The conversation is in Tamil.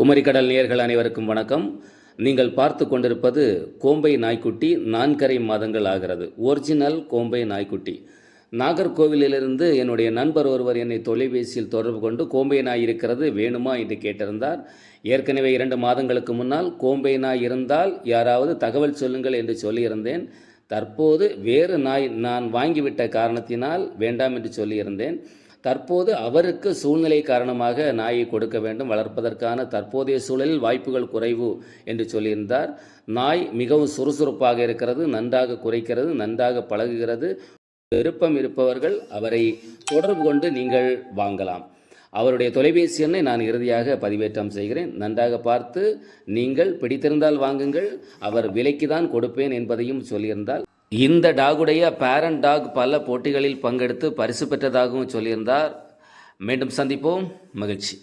குமரிக்கடல் நேயர்கள் அனைவருக்கும் வணக்கம். நீங்கள் பார்த்து கொண்டிருப்பது கோம்பை நாய்க்குட்டி நான்கரை மாதங்கள் ஆகிறது. ஒரிஜினல் கோம்பை நாய்க்குட்டி. நாகர்கோவிலிலிருந்து என்னுடைய நண்பர் ஒருவர் என்னை தொலைபேசியில் தொடர்பு கொண்டு கோம்பை நாய் இருக்கிறது வேணுமா என்று கேட்டிருந்தார். ஏற்கனவே இரண்டு மாதங்களுக்கு முன்னால் கோம்பை நாய் இருந்தால் யாராவது தகவல் சொல்லுங்கள் என்று சொல்லியிருந்தேன். தற்போது வேறு நாய் நான் வாங்கிவிட்ட காரணத்தினால் வேண்டாம் என்று சொல்லியிருந்தேன். தற்போது அவருக்கு சூழ்நிலை காரணமாக நாயை கொடுக்க வேண்டும் வளர்ப்பதற்கான தற்போதைய சூழலில் வாய்ப்புகள் குறைவு என்று சொல்லியிருந்தார். நாய் மிகவும் சுறுசுறுப்பாக இருக்கிறது நன்றாக குறைக்கிறது நன்றாக பழகுகிறது. விருப்பம் இருப்பவர்கள் அவரை தொடர்பு கொண்டு நீங்கள் வாங்கலாம். அவருடைய தொலைபேசி எண்ணை நான் இறுதியாக பதிவேற்றம் செய்கிறேன். நன்றாக பார்த்து நீங்கள் பிடித்திருந்தால் வாங்குங்கள் அவர் விலைக்கு தான் கொடுப்பேன் என்பதையும் சொல்லியிருந்தால் இந்த டாகுடைய பேரண்ட் டாக் பல போட்டிகளில் பங்கெடுத்து பரிசு பெற்றதாகவும் சொல்லியிருந்தார். மீண்டும் சந்திப்போம். மகிழ்ச்சி.